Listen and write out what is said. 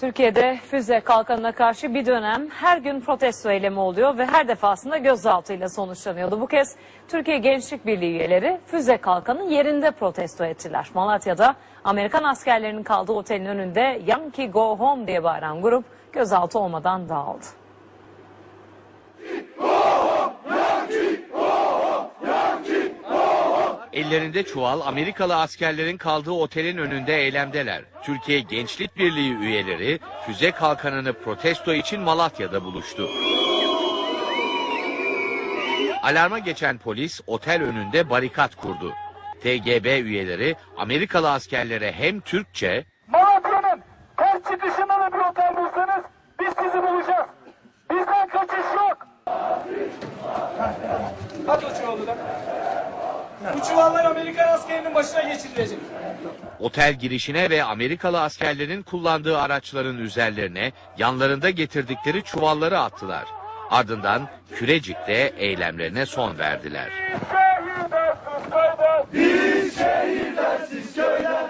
Türkiye'de füze kalkanına karşı bir dönem her gün protesto eylemi oluyor ve her defasında gözaltıyla sonuçlanıyordu. Bu kez Türkiye Gençlik Birliği üyeleri füze kalkanın yerinde protesto ettiler. Malatya'da Amerikan askerlerinin kaldığı otelin önünde Yankee Go Home diye bağıran grup gözaltı olmadan dağıldı. Ellerinde çuval Amerikalı askerlerin kaldığı otelin önünde eylemdeler. Türkiye Gençlik Birliği üyeleri füze kalkanını protesto için Malatya'da buluştu. Alarma geçen polis otel önünde barikat kurdu. TGB üyeleri Amerikalı askerlere hem Türkçe Malatya'nın ters çıkışında da bir otel bulsanız biz sizi bulacağız. Bizden kaçış yok. At o çuvalı da. Bu çuvallar Amerikan askerinin başına geçirilecek. otel girişine ve Amerikalı askerlerin kullandığı araçların üzerlerine yanlarında getirdikleri çuvalları attılar. Ardından Kürecik'te eylemlerine son verdiler. Biz şehirden siz köyden.